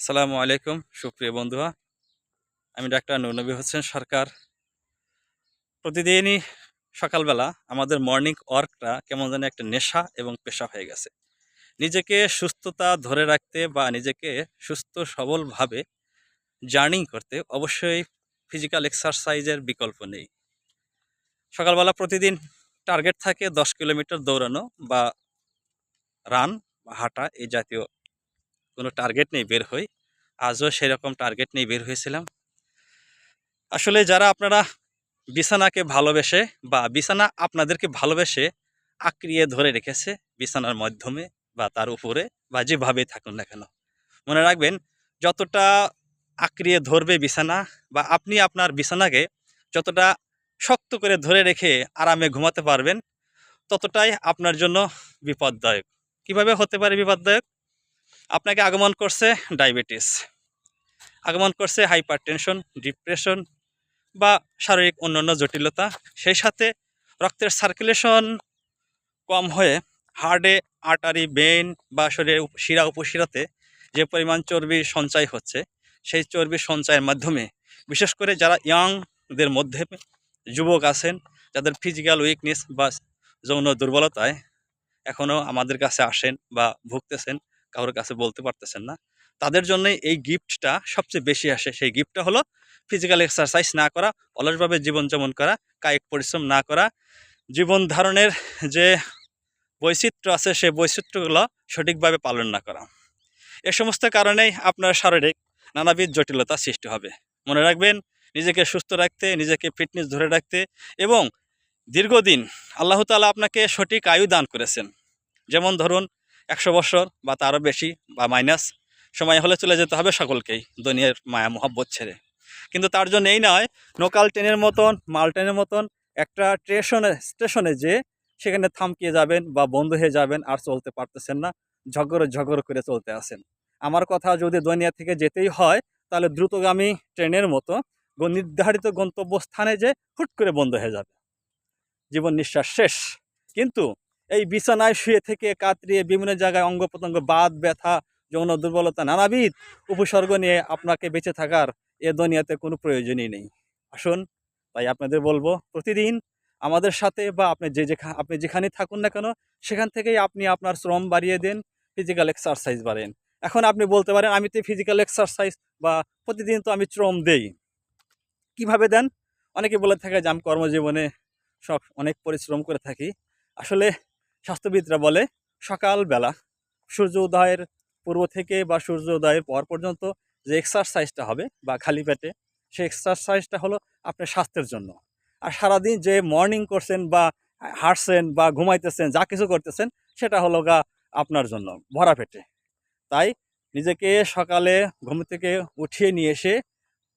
আসসালামু আলাইকুম, সুপ্রিয় বন্ধুরা। আমি ডাক্তার নুরনবী হোসেন সরকার। প্রতিদিনই সকালবেলা আমাদের মর্নিং ওয়ার্কটা কেমন যেন একটা নেশা এবং পেশা হয়ে গেছে। নিজেকে সুস্থতা ধরে রাখতে বা নিজেকে সুস্থ সবলভাবে জার্নিং করতে অবশ্যই ফিজিক্যাল এক্সারসাইজের বিকল্প নেই। সকালবেলা প্রতিদিন টার্গেট থাকে দশ কিলোমিটার দৌড়ানো বা রান বা হাঁটা, এই জাতীয় কোনো টার্গেট নেই বের হই। আজও সেরকম টার্গেট নিয়ে বের হয়েছিলাম। আসলে যারা আপনারা বিছানাকে ভালোবেসে বা বিছানা আপনাদেরকে ভালোবেসে আঁকড়িয়ে ধরে রেখেছে বিছানার মাধ্যমে বা তার উপরে বা যেভাবে থাকুন না কেন, মনে রাখবেন যতটা আঁকড়িয়ে ধরবে বিছানা বা আপনি আপনার বিছানাকে যতটা শক্ত করে ধরে রেখে আরামে ঘুমাতে পারবেন, ততটাই আপনার জন্য বিপদদায়ক। কীভাবে হতে পারে বিপদদায়ক? আপনাকে আগমন করছে ডায়াবেটিস। আগমন করছে হাইপার টেনশন ডিপ্রেশন বা শারীরিক অন্যান্য জটিলতা। সেই সাথে রক্তের সার্কুলেশন কম হয়ে হার্টে, আর্টারি বেন বা শরীরের শিরা উপশিরাতে যে পরিমাণ চর্বি সঞ্চয় হচ্ছে, সেই চর্বি সঞ্চয়ের মাধ্যমে বিশেষ করে যারা ইয়াংদের মধ্যে যুবক আছেন, যাদের ফিজিক্যাল উইকনেস বা যৌন দুর্বলতায় এখনও আমাদের কাছে আসেন বা ভুগতেছেন কারোর কাছে বলতে পারতেছেন না। তাদের জন্য এই গিফটটা সবচেয়ে বেশি আসে। সেই গিফটটা হলো ফিজিক্যাল এক্সারসাইজ না করা, অলসভাবে জীবনযাপন করা, কায়িক পরিশ্রম না করা। জীবন ধারণের যে বৈচিত্র্য আছে, সেই বৈচিত্র্যগুলো সঠিকভাবে পালন না করা। এ সমস্ত কারণেই আপনার শারীরিক নানাবিধ জটিলতা সৃষ্টি হবে। মনে রাখবেন, নিজেকে সুস্থ রাখতে, নিজেকে ফিটনেস ধরে রাখতে এবং দীর্ঘদিন আল্লাহ তাআলা আপনাকে সঠিক আয়ু দান করেছেন। যেমন ধরুন একশো বছর বা তারও বেশি বা মাইনাস সময় হলে চলে যেতে হবে সকলকেই, দুনিয়ার মায়া, মোহাব্বত ছেড়ে। কিন্তু তার জন্য এই নয় লোকাল ট্রেনের মতন, মাল ট্রেনের মতন একটা স্টেশনে স্টেশনে যে সেখানে থামকিয়ে যাবেন বা বন্ধ হয়ে যাবেন আর চলতে পারতেছেন না, ঝগড় ঝগড় করে চলতে আসেন আমার কথা যদি দুনিয়া থেকে যেতেই হয়, তাহলে দ্রুতগামী ট্রেনের মতো নির্ধারিত গন্তব্যস্থানে যে হুট করে বন্ধ হয়ে যাবে। জীবন নিঃশ্বাস শেষ। কিন্তু এই বিছানায় শুয়ে থেকে কাতরিয়ে বিভিন্ন জায়গায় অঙ্গ প্রত্যঙ্গ বাদ ব্যথা, যৌন দুর্বলতা নানাবিধ উপসর্গ নিয়ে আপনাকে বেঁচে থাকার এ দুনিয়াতে কোনো প্রয়োজনই নেই। আসুন, তাই আপনাদের বলব, প্রতিদিন আমাদের সাথে বা আপনি যে যেখানে আপনি যেখানে থাকুন না কেন, সেখান থেকেই আপনি আপনার শ্রম বাড়িয়ে দেন ফিজিক্যাল এক্সারসাইজ বাড়েন। এখন আপনি বলতে পারেন, আমি তো ফিজিক্যাল এক্সারসাইজ বা প্রতিদিন তো আমি শ্রম দেই। কীভাবে দেন? অনেকে বলে থাকে যে, আমি কর্মজীবনে সব অনেক পরিশ্রম করে থাকি। আসলে স্বাস্থ্যবিদরা বলে, সকালবেলা সূর্য উদয়ের পূর্ব থেকে বা সূর্য উদয়ের পর পর্যন্ত যে এক্সারসাইজটা হবে বা খালি পেটে, সেই এক্সারসাইজটা হলো আপনার স্বাস্থ্যের জন্য। আর সারাদিন যে মর্নিং করছেন বা হাঁটছেন বা ঘুমাইতেছেন, যা কিছু করতেছেন, সেটা হলো গা আপনার জন্য ভরা পেটে। তাই নিজেকে সকালে ঘুম থেকে উঠিয়ে নিয়ে এসে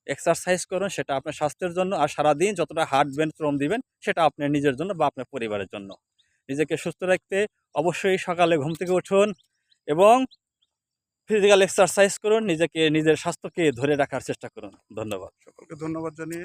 এক্সারসাইজ করুন, সেটা আপনার স্বাস্থ্যের জন্য। আর সারাদিন যতটা হাঁটবেন, শ্রম দিবেন, সেটা আপনার নিজের জন্য বা আপনার পরিবারের জন্য। নিজেকে সুস্থ রাখতে অবশ্যই সকালে ঘুম থেকে উঠুন এবং ফিজিক্যাল এক্সারসাইজ করুন নিজেকে নিজের স্বাস্থ্যকে ধরে রাখার চেষ্টা করুন। ধন্যবাদ। সকলকে ধন্যবাদ জানিয়ে